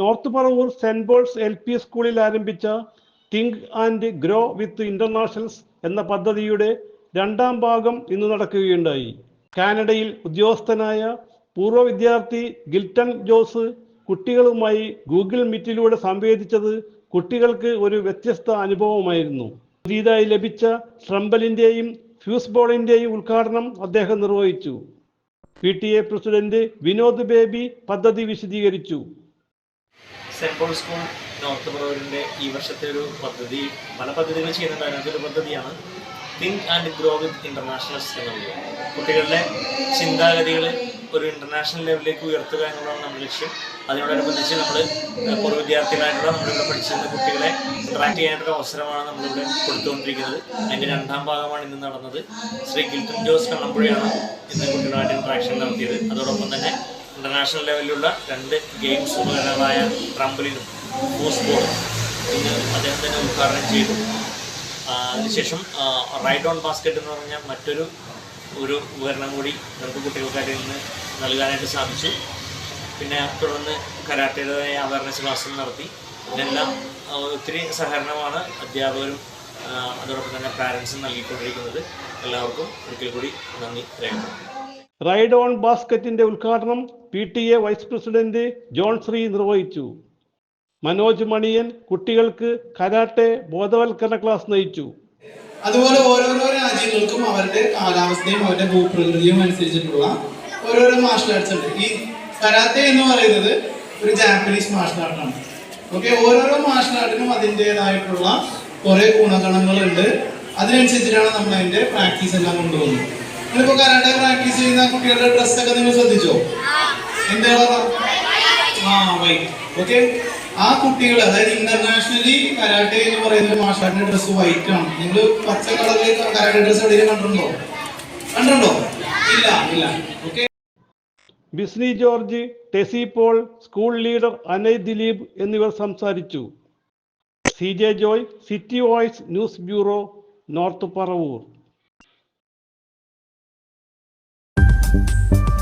North Paravur saint Paul's L P സ്കൂളിൽ ആരംഭിച്ച think and grow with internationals എന്ന പദ്ധതിയുടെ രണ്ടാം ഭാഗം ഇന്ന് നടക്കുകയുണ്ടായി. കാനഡയിൽ ഉദ്യോഗസ്ഥനായ പൂർവ വിദ്യാർത്ഥി ഗിൽട്ടൺ ജോസ് കുട്ടികളുമായി ഗൂഗിൾ മീറ്റിലൂടെ സംവേദിച്ചത് കുട്ടികൾക്ക് ഒരു വ്യത്യസ്ത അനുഭവമായിരുന്നു. പുതിയതായി ലഭിച്ച ട്രംബലിന്റെയും ഫ്യൂസ് ബോളിന്റെയും ഉദ്ഘാടനം അദ്ദേഹം നിർവഹിച്ചു. P T A president Vinod Baby പദ്ധതി വിശദീകരിച്ചു. പോൾ സ്കൂൾ നോർത്ത് പറവൂരിന്റെ ഈ വർഷത്തെ ഒരു പദ്ധതി പല പദ്ധതികൾ ചെയ്യുന്നുണ്ട്. അതിനകത്തൊരു പദ്ധതിയാണ് think and grow with internationals എന്നുള്ളത് കുട്ടികളുടെ ചിന്താഗതികൾ ഒരു ഇന്റർനാഷണൽ ലെവലിലേക്ക് ഉയർത്തുക എന്നുള്ളതാണ് നമ്മുടെ ലക്ഷ്യം. അതിനോടനുബന്ധിച്ച് നമ്മൾ പൂർവ വിദ്യാർത്ഥികളായിട്ടുള്ള നമ്മളിവിടെ പഠിച്ചിരുന്ന കുട്ടികളെ ഇൻട്രാക്ട് ചെയ്യാനുള്ള അവസരമാണ് നമ്മളിവിടെ കൊടുത്തുകൊണ്ടിരിക്കുന്നത്. അതിന്റെ രണ്ടാം ഭാഗമാണ് ഇന്ന് നടന്നത്. ശ്രീ ഗിൽട്ടൻ ജോസ് കണ്ണമ്പുഴയാണ് ഇന്ന് കുട്ടികളുമായിട്ട് ഇൻട്രാക്ഷൻ നടത്തിയത്. അതോടൊപ്പം തന്നെ ഇന്റർനാഷണൽ ലെവലിലുള്ള രണ്ട് ഗെയിംസ് ഉപകരണങ്ങളായ ട്രംബലിനും ഫൂസ്ബോളും ഇന്ന് അദ്ദേഹം തന്നെ ഉദ്ഘാടനം ചെയ്തു. അതിനുശേഷം റൈഡ് ഓൺ ബാസ്ക്കറ്റ് എന്ന് പറഞ്ഞ മറ്റൊരു ഒരു ഉപകരണം കൂടി നമുക്ക് കുട്ടികൾക്കായിട്ട് ഇന്ന് നൽകാനായിട്ട് സാധിച്ചു. പിന്നെ തുടർന്ന് കരാട്ടയുടേതായ അവയർനെസ് ക്ലാസ്സും നടത്തി. ഇതെല്ലാം ഒത്തിരി സഹകരണമാണ് അധ്യാപകരും അതോടൊപ്പം തന്നെ പാരൻസും നൽകിക്കൊണ്ടിരിക്കുന്നത്. എല്ലാവർക്കും ഒരിക്കൽ കൂടി നന്ദി രേഖപ്പെടുത്തുന്നു. റൈഡ് ഓൺ ബാസ്ക്കറ്റിന്റെ ഉദ്ഘാടനം P T A vice president John Sree നിർവഹിച്ചു. മനോജ് മണിയൻ കുട്ടികൾക്ക് കരാട്ടെ ബോധവൽക്കരണ ക്ലാസ് നയിച്ചു. അതുപോലെ ഓരോരോ രാജ്യങ്ങൾക്കും അവരുടെ കാലാവസ്ഥയും അവരുടെ ഭൂപ്രകൃതിയും അനുസരിച്ചിട്ടുള്ള ഓരോരോ മാർഷൽ ആർട്സ് ഉണ്ട്. ഈ കരാത്തെ എന്ന് പറയുന്നത് ഒരു ജാപ്പനീസ് മാർഷൽ ആർട്ടാണ് ഓക്കെ ഓരോരോ മാർഷൽ ആർട്ടിനും അതിന്റെതായിട്ടുള്ള കുറെ ഗുണഗണങ്ങളുണ്ട്. അതിനനുസരിച്ചിട്ടാണ് നമ്മൾ അതിന്റെ പ്രാക്ടീസ് എല്ലാം കൊണ്ടുപോകുന്നത്. നിങ്ങളിപ്പോ കരാട്ടെ പ്രാക്ടീസ് ചെയ്യുന്ന കുട്ടികളുടെ ഡ്രസ്സൊക്കെ നിങ്ങൾ ശ്രദ്ധിച്ചോ? എന്താ ആ വൈറ്റ് ഓക്കെ ആ കുട്ടികൾ അതായത് ഇന്റർനാഷണലി കരാട്ടെ എന്ന് പറയുന്ന ഒരു മാഷാട്ടിന്റെ ഡ്രസ്സ് വൈറ്റ് ആണ്. നിങ്ങൾ പച്ച കളറിൽ കരാട്ടെ ഡ്രസ്സ് എവിടെയും കണ്ടിട്ടുണ്ടോ? കണ്ടിട്ടുണ്ടോ? ഇല്ല ഇല്ല. Okay Bisny George Tessy Paul school leader Anay Dileep എന്നിവർ സംസാരിച്ചു. C J Joy city voice news bureau north Paravur. Thank